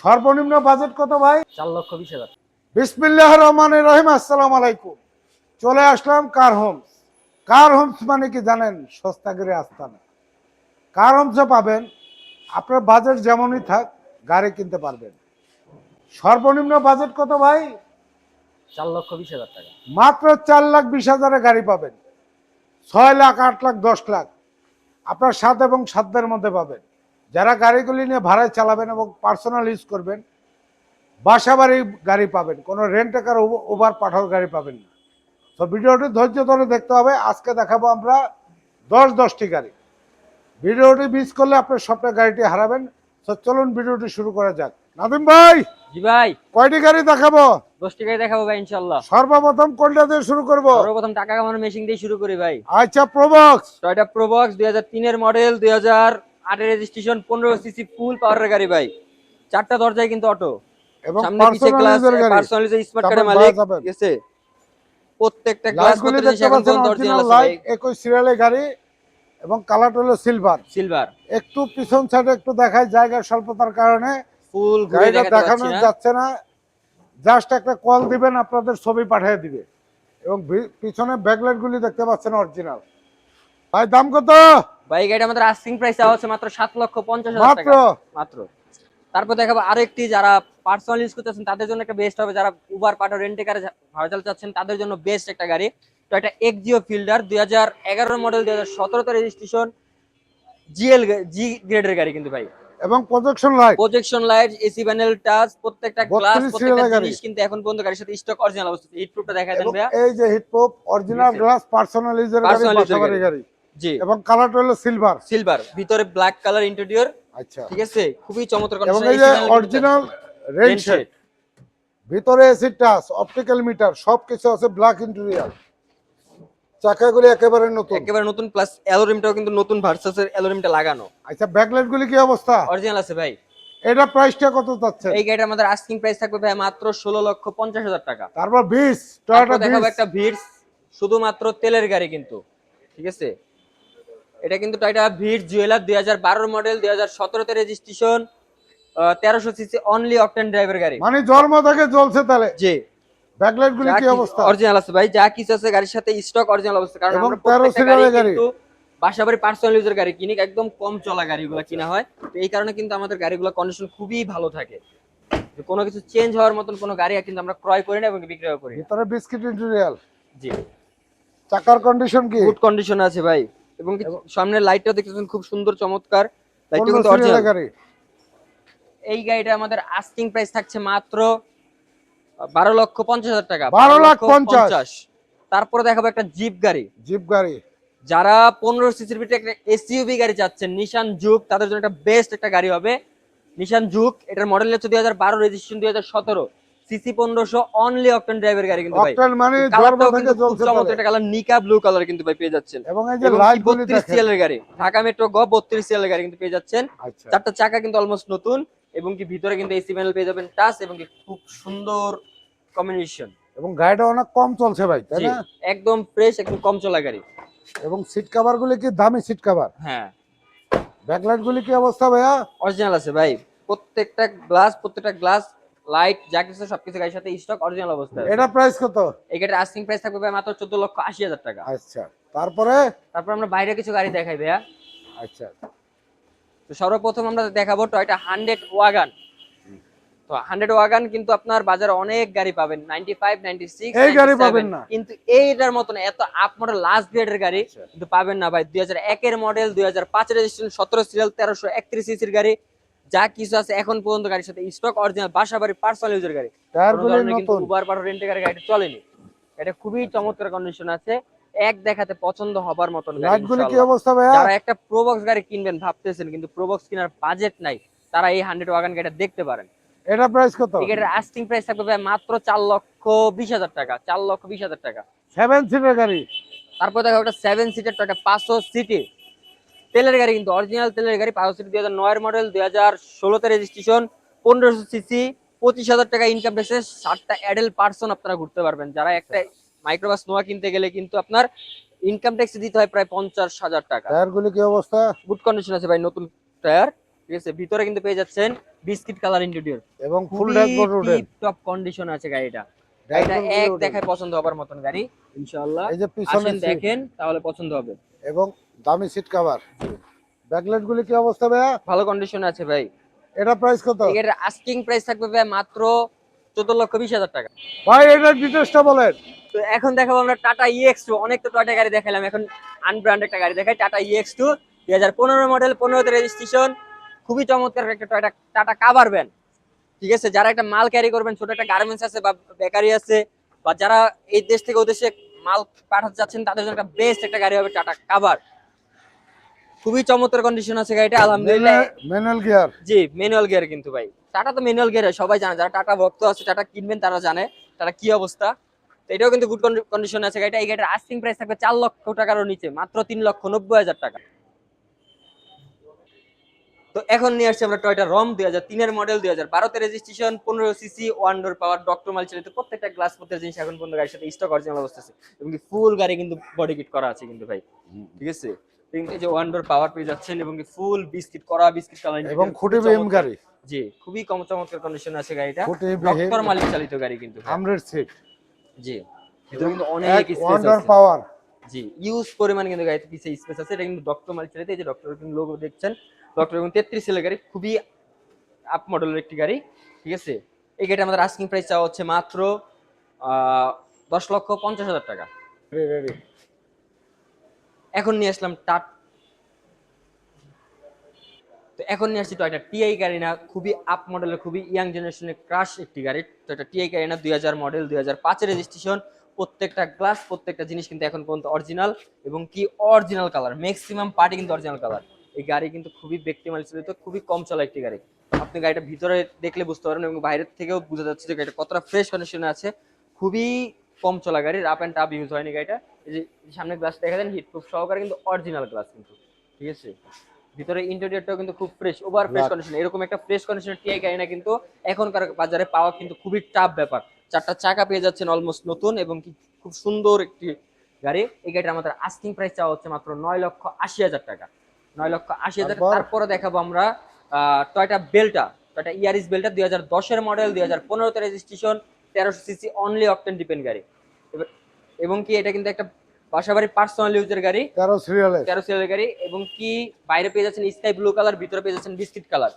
সর্বনিম্ন বাজেট কত ভাই? চার লক্ষ বিশ হাজার। বিসমিল্লাহ রহমান রহিম আসসালাম আলাইকুম। চলে আসলাম কার হোমস কার হোমস মানে কি জানেন? সস্তাগিরি আস্তানা। কার হোমসে পাবেন আপনার বাজেট যেমনই থাক গাড়ি কিনতে পারবেন। সর্বনিম্ন বাজেট কত ভাই? চার লক্ষ বিশ হাজার টাকা। মাত্র চার লাখ বিশ হাজারে গাড়ি পাবেন। ছয় লাখ আট লাখ দশ লাখ। আপনার সাত এবং সাতদের মধ্যে পাবেন। যারা গাড়িগুলি নিয়ে ভাড়ায় চালাবেন এবং পার্সোনাল ইউজ করবেন বাসা বাড়ি গাড়ি পাবেন কোনো রেন্টেকার ওভার পাঠাও গাড়ি পাবেন না। তো ভিডিওটি ধৈর্য ধরে দেখতে হবে আজকে দেখাবো আমরা দশ দশটি গাড়ি। ভিডিওটি মিস করলে আপনার স্বপ্নের গাড়িটি হারাবেন। তো চলুন ভিডিওটি শুরু করা যাক। নাদিম ভাই জি ভাই। কয়টি গাড়ি দেখাবো? দশ টাকায় দেখাবো ভাই ইনশাল্লাহ সর্বপ্রথম কোনটা দিয়ে শুরু করব? সর্বপ্রথম টাকা মেশিন দিয়ে শুরু করি ভাই। আচ্ছা প্রবক্স টয়টা প্রোবক্স দুই হাজার তিনের মডেল দুই হাজার আটের রেজিস্ট্রেশন পনেরো সিসি ফুল পাওয়ারের গাড়ি ভাই। চারটা দরজায় কিন্তু অটো সামনে পিছে গ্লাস পার্সোনালাইজের স্মার্ট কার্ডের মালিক যাবেন। প্রত্যেকটা গ্লাস লাইটগুলি প্রত্যেকটা জিনিস দেখতে এখন পাচ্ছেন পর্যন্ত অরিজিনাল অরিজিনাল আছে লাইট একই সিরিয়ালের গাড়ি এবং কালারটা হলো সিলভার সিলভার একটু পিছন সাইডে একটু দেখায় জায়গার স্বল্পতার কারণে ফুল গাড়িটা দেখানো যাচ্ছে না। জাস্ট একটা কল দিবেন আপনাদের ছবি পাঠিয়ে দিবে। এবং পিছনে ব্যাকলাইট গুলি দেখতে পাচ্ছেন অরিজিনাল ভাই দাম কত? ভাই গাড়ি আমাদের আস্কিং প্রাইস দেওয়া হচ্ছে মাত্র সাত লক্ষ পঞ্চাশ হাজার টাকা। মাত্র। তারপর দেখাবো আরেকটি যারা পার্সোনাল ইউজ করতেছেন তাদের জন্য একটা বেস্ট হবে। যারা উবার পাটো রেন্টে কারে ভাড়া চালাতে চাচ্ছেন তাদের জন্য বেস্ট একটা গাড়ি। তো এটা এক্সিও ফিল্ডার দুই হাজার এগারো মডেল দুই হাজার সতেরোতে রেজিস্ট্রেশন জিএল জি গ্রেডের গাড়ি কিন্তু ভাই। এবং projection light projection light AC panel touch প্রত্যেকটা গ্লাস প্রত্যেকটা জিনিস কিন্তু এখন পর্যন্ত গাড়ির সাথে স্টক অরিজিনাল অবস্থা হিট প্রুফটা দেখা দেন ভাইয়া। এই যে হিটপ্রুফ অরিজিনাল ঠিক আছে। গ্লাস পার্সোনাল ইউজের গাড়ি। জি। এবং কালারটা হলো সিলভার। সিলভার ভিতরে ব্ল্যাক কালার ইন্টেরিয়র আচ্ছা। ঠিক আছে? খুবই চমৎকার এবং এই যে অরিজিনাল শেড ভিতরে এসি টাচ অপটিক্যাল মিটার সবকিছু আছে ব্ল্যাক ইন্টেরিয়ার চাকাগুলি একেবারে নতুন। একেবারে নতুন প্লাস অ্যালোরিমটাও কিন্তু নতুন ভার্সাসের অ্যালোরিমটা লাগানো। আচ্ছা ব্যাকলাইট গুলি কি অবস্থা? অরিজিনাল আছে ভাই। এটা প্রাইসটা কত যাচ্ছে? এই গাড়িটা আমাদের আস্কিং প্রাইস থাকবে ভাই মাত্র ষোলো লক্ষ পঞ্চাশ হাজার টাকা। তারপর বিশ তারপর টয়োটা দেখাবো একটা ভিড়স শুধুমাত্র তেলের গাড়ি কিন্তু। ঠিক আছে? এটা কিন্তু টয়টা ভিড় জুয়েলার দুই হাজার বারোর মডেল দুই হাজার সতেরোতে রেজিস্ট্রেশন তেরোশো সিসি অনলি অকটেন ড্রাইভার গাড়ি। মানে জন্ম থেকে জ্বলছে তাহলে? জি। ব্যাকলাইট গুলি কি অবস্থা? অরিজিনাল আছে ভাই যা কিছু আছে গাড়ির সাথে স্টক অরিজিনাল অবস্থা। কারণ আমরা প্রত্যেকটা গাড়ি কিন্তু বাসাবাড়ি পার্সোনাল ইউজের গাড়ি কিনি একদম কম চলা গাড়িগুলো কিনা হয়। তো এই কারণে কিন্তু আমাদের গাড়িগুলো কন্ডিশন খুবই ভালো থাকে। কোনো কিছু চেঞ্জ হওয়ার মতন কোনো গাড়ি কিন্তু আমরা ক্রয় করি না এবং বিক্রয় করি ভিতরে বিস্কিট ইন্টেরিয়াল জি। চাকার কন্ডিশন কি? গুড কন্ডিশন আছে ভাই। এবং সামনের লাইটটা দেখতেছেন খুব সুন্দর চমৎকার। লাইটটা কিন্তু অরিজিনাল এই গাড়িটা আমাদের আস্কিং প্রাইস থাকছে মাত্র বারো লক্ষ পঞ্চাশ হাজার টাকা। 12 লাখ পঞ্চাশ। তারপরে দেখাবো একটা জিপ গাড়ি। জিপ গাড়ি। যারা পনেরো সিসির ভিতরে একটা এসইউভি গাড়ি চাচ্ছেন নিশান জুক তাদের জন্য একটা বেস্ট একটা গাড়ি হবে। নিশান জুক এটার মডেল হচ্ছে দুই হাজার বারো রেজিস্ট্রেশন দুই হাজার সতেরো। সিসি পনেরোশো অনলি অকটেন ড্রাইভার গাড়ি কিন্তু ভাই। অকটেন মানে জন্ম থেকে জ্বলছে চমৎকার। একটা কালার নিকা ব্লু কালার কিন্তু ভাই পেয়ে যাচ্ছেন। এবং এই যে লাইট গাড়ি ঢাকা মেট্রো গ বত্রিশ সিএলের গাড়ি কিন্তু পেয়ে যাচ্ছেন। আচ্ছা। চারটা চাকা কিন্তু অলমোস্ট নতুন এবং কি ভিতরে কিন্তু এসি প্যানেল পেয়ে যাবেন টাচ এবং কি খুব সুন্দর কম্বিনেশন এবং গাড়িটা অনেক কম চলছে ভাই তাই না? একদম ফ্রেশ একদম কম চলা গাড়ি। এবং সিট কভার গুলি কি দামি সিট কভার হ্যাঁ। ব্যাকলাইট গুলি কি অবস্থা ভাইয়া? অরিজিনাল আছে ভাই। প্রত্যেকটা গ্লাস প্রত্যেকটা গ্লাস লাইট যা কিছু সবকিছু গাড়ির সাথে স্টক অরিজিনাল অবস্থায় আছে। এটা প্রাইস কত? এই গাড়ির আস্কিং প্রাইস থাকবে ভাই মাত্র চোদ্দ লক্ষ আশি হাজার টাকা। আচ্ছা তারপরে? তারপর আমরা বাইরে কিছু গাড়ি দেখাই ভাইয়া। আচ্ছা। তো সর্বপ্রথম আমরা দেখাবো টয়টা হান্ড্রেড ওয়াগান তো হান্ড্রেড ওয়াগান কিন্তু আপনার বাজারে অনেক গাড়ি পাবেন নাইনটি ফাইভ নাইনটি সিক্স এই গাড়ি পাবেন না। কিন্তু এইটার মতন এত আপ মডেল লাস্ট গ্রেডের গাড়ি আচ্ছা। কিন্তু পাবেন না ভাই। দুই হাজার একের মডেল দুই হাজার পাঁচের রেজিস্ট্রেশন সতেরো সিরিয়াল তেরোশো একত্রিশ সিসির গাড়ি। যা কিছু আছে এখন পর্যন্ত গাড়ির সাথে স্টক অরিজিনাল বাসা বাড়ি পার্সোনাল ইউজের গাড়ি। কিন্তু উবার পাঠো রেন্টে গাড়ি গাড়িটা চলেনি। এটা খুবই চমৎকার কন্ডিশন আছে। এক দেখাতে পছন্দ হবার মতন গাড়ি কি অবস্থা ভাইয়া? যারা একটা প্রোবক্স গাড়ি কিনবেন ভাবতেছেন কিন্তু প্রোবক্স কেনার বাজেট নাই তারা এই হান্ড্রেড ওয়াগান গাড়িটা দেখতে পারেন। এটা প্রাইস কত? টিকেটের আস্টিং প্রাইস থাকবে ভাই মাত্র চার লক্ষ বিশ হাজার টাকা চার লক্ষ বিশ হাজার টাকা। সেভেন সিটের গাড়ি। তারপর দেখো ওটা সেভেন সিটের একটা পাঁচশো সিটি তেলের গাড়ি কিন্তু অরিজিনাল তেলের গাড়ি সিটি দুই হাজার নয়ের মডেল দুই হাজার ষোলোতে রেজিস্ট্রেশন পনেরোশো সিসি পঁচিশ হাজার টাকা ইনকাম ট্যাক্সে ষাটটা অ্যাডেল পার্সন আপনারা ঘুরতে পারবেন। যারা একটা মাইক্রোবাস নোয়া কিনতে গেলে কিন্তু আপনার ইনকাম ট্যাক্স দিতে হয় প্রায় পঞ্চাশ হাজার টাকা। টায়ার গুলি কি অবস্থা? গুড কন্ডিশন আছে ভাই নতুন টায়ার ঠিক আছে? ভিতরে কিন্তু পেয়ে যাচ্ছেন বিস্কিট কালার ইন্টেরিয়র এবং ফুল ড্যাশবোর্ড রোডের টপ কন্ডিশন আছে গাড়িটা। গাড়িটা এক দেখায় পছন্দ হবার মতন গাড়ি ইনশাআল্লাহ। এই যে পিছনে দেখেন তাহলে পছন্দ হবে। এবং দামি সিট কভার ব্যাকলাইট গুলি কি অবস্থা ভাইয়া? ভালো কন্ডিশন আছে ভাই। এটা প্রাইস কত? গাড়ির আস্কিং প্রাইস থাকবে ভাই মাত্র চোদ্দ লক্ষ বিশ হাজার টাকা। ভাই এটার ডিটেলসটা বলেন। তো এখন দেখাবো আমরা টাটা ইএক্স টু অনেক তো টয়টা গাড়ি দেখালাম এখন আনব্র্যান্ড একটা গাড়ি দেখাই টাটা ইএক্স টু দুই হাজার পনেরো মডেল পনেরোতে রেজিস্ট্রেশন খুবই চমৎকার একটা টয়টা টাটা কাভার ভ্যান ঠিক আছে যারা একটা মাল ক্যারি করবেন ছোট একটা গার্মেন্টস আছে বা বেকারি আছে বা যারা এই দেশ থেকে ওদেশে মাল পাঠাতে যাচ্ছেন তাদের জন্য একটা বেস্ট একটা গাড়ি হবে টাটা কাভার খুবই চমৎকার কন্ডিশন আছে গাড়িটা আলহামদুলিল্লাহ। ম্যানুয়াল গিয়ার জি ম্যানুয়াল গিয়ার কিন্তু ভাই। টাটা তো ম্যানুয়াল গিয়ার সবাই জানে যারা টাটা ভক্ত আছে টাটা কিনবেন তারা জানে তারা কি অবস্থা। তো এটাও কিন্তু গুড কন্ডিশন আছে গাড়িটা এই গাড়িটার আস্কিং প্রাইস থাকবে চার লক্ষ টাকারও নিচে মাত্র তিন লক্ষ নব্বই হাজার টাকা। তো এখন নিয়ে আসছি আমরা টয়টা রম দুই হাজার তিনের মডেল দুই হাজার বারোতে রেজিস্ট্রেশন পনেরো CC one door power doctor মাল চালিত প্রত্যেকটা গ্লাস প্রত্যেক জিনিস এখন পর্যন্ত গাড়ির সাথে স্টক অরিজিনাল অবস্থা আছে এবং ফুল গাড়ি কিন্তু বডি কিট করা আছে কিন্তু ভাই। ঠিক আছে? এই যে ওয়ান ডোর পাওয়ার পেয়ে যাচ্ছেন এবং ফুল বিস্কিট করা বিস্কিট কালার এবং খুঁটি বিএম গাড়ি। জি খুবই কম চমৎকার কন্ডিশন আছে গাড়িটা। ডক্টর মালিক চালিত গাড়ি কিন্তু ভাই। হান্ড্রেড সিট জি। ভিতরে কিন্তু অনেক স্পেস ওয়ান্ডার আছে। পাওয়ার জি ইউজ পরিমাণ কিন্তু গাড়িতে পিছে স্পেস আছে। এটা কিন্তু ডক্টর চালিত এই যে ডক্টর কিন্তু লোগো দেখছেন। ডক্টর এবং তেত্রিশ সেলের গাড়ি খুবই আপ মডেলের একটি গাড়ি ঠিক আছে? এই গাড়িটা আমাদের আস্কিং প্রাইস চাওয়া হচ্ছে মাত্র দশ লক্ষ পঞ্চাশ হাজার টাকা। এখন নিয়ে আসলাম টাট তো এখন নিয়ে আসছি টয়টা টিআই গাড়ি না খুবই আপ মডেলের খুবই ইয়াং জেনারেশনের ক্রাশ একটি গাড়ি। টয়টা টিআই গাড়ি না দুই হাজার মডেল দুই হাজার পাঁচের রেজিস্ট্রেশন প্রত্যেকটা গ্লাস প্রত্যেকটা জিনিস কিন্তু এখন পর্যন্ত অরিজিনাল এবং কি অরিজিনাল কালার ম্যাক্সিমাম পার্টি কিন্তু অরিজিনাল কালার এই গাড়ি কিন্তু খুবই ব্যক্তিমাল চালিত খুবই কম চলা একটি গাড়ি। আপনি গাড়িটা ভিতরে দেখলে বুঝতে পারবেন এবং বাইরের থেকেও বোঝা যাচ্ছে যে গাড়িটা কতটা ফ্রেশ কন্ডিশনে আছে। খুবই কম চলা গাড়ির রাপ অ্যান্ড টাপ ইউজ হয়নি গাড়িটা। এই যে সামনে গ্লাস দেখা দেন হিটপ্রুফ সহকারে কিন্তু অরিজিনাল গ্লাস কিন্তু ঠিক আছে? ভিতরে ইন্টেরিয়রটাও কিন্তু খুব ফ্রেশ ওভার ফ্রেশ কন্ডিশন এরকম একটা ফ্রেশ কন্ডিশনের টিআই গাড়ি না কিন্তু এখনকার বাজারে পাওয়া কিন্তু খুবই টাফ ব্যাপার। চারটা চাকা পেয়ে যাচ্ছেন অলমোস্ট নতুন এবং কি খুব সুন্দর একটি গাড়ি। এই গাড়িটা আমাদের আস্কিং প্রাইস চাওয়া হচ্ছে মাত্র নয় লক্ষ আশি হাজার টাকা। নয় লক্ষ আশি হাজার তারপর? তারপরে দেখাবো আমরা টয়টা বেলটা টয়টা ইয়ারিস বেলটা দুই হাজার দশের মডেল দুই হাজার পনেরোতে রেজিস্ট্রেশন তেরোশো সিসি অনলি অকটেন ডিপেন্ড গাড়ি। এবং কি এটা কিন্তু একটা বাসাবাড়ি পার্সোনাল ইউজের গাড়ি। তেরো সিরিয়ালের তেরো গাড়ি এবং কি বাইরে পেয়ে যাচ্ছেন স্কাই ব্লু কালার ভিতরে পেয়ে যাচ্ছেন বিস্কিট কালার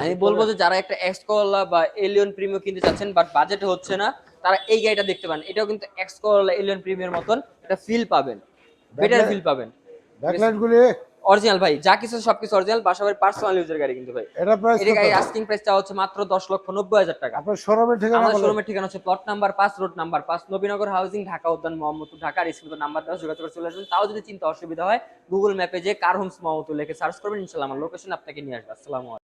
আমি বলব যে যারা একটা এক্স করলা বা এলিয়ন প্রিমিয়াম কিনতে চাচ্ছেন বাট বাজেটে হচ্ছে না তারা এই গাড়িটা দেখতে পান এটাও কিন্তু এক্স করলা এলিয়ন প্রিমিয়ার মতন একটা ফিল পাবেন। বেটার ফিল পাবেন। ব্যাকলাইট গুলি অরিজিনাল ভাই যা কিছু সবকিছু অরিজিনাল বাসাবাড়ি পার্সোনাল ইউজের গাড়ি কিন্তু ভাই। এটা প্রাইস এটা গাড়ি আস্কিং প্রাইস চাওয়া হচ্ছে মাত্র দশ লক্ষ নব্বই হাজার টাকা। আপনার শোরুমের ঠিকানা আমাদের। শোরুমের ঠিকানা হচ্ছে প্লট নাম্বার পাঁচ রোড নাম্বার পাঁচ নবীনগর হাউজিং ঢাকা উদ্যান মোহাম্মদপুর ঢাকার স্কুলের নাম্বার দেওয়া যোগাযোগ করে চলে আসবেন। তাও যদি চিন্তা অসুবিধা হয় গুগল ম্যাপে যে কার হোমস মোহাম্মদপুর লিখে সার্চ করবেন। ইনশাল্লাহ আমার লোকেশন আপনাকে নিয়ে আসবে। আসসালামু আলাইকুম।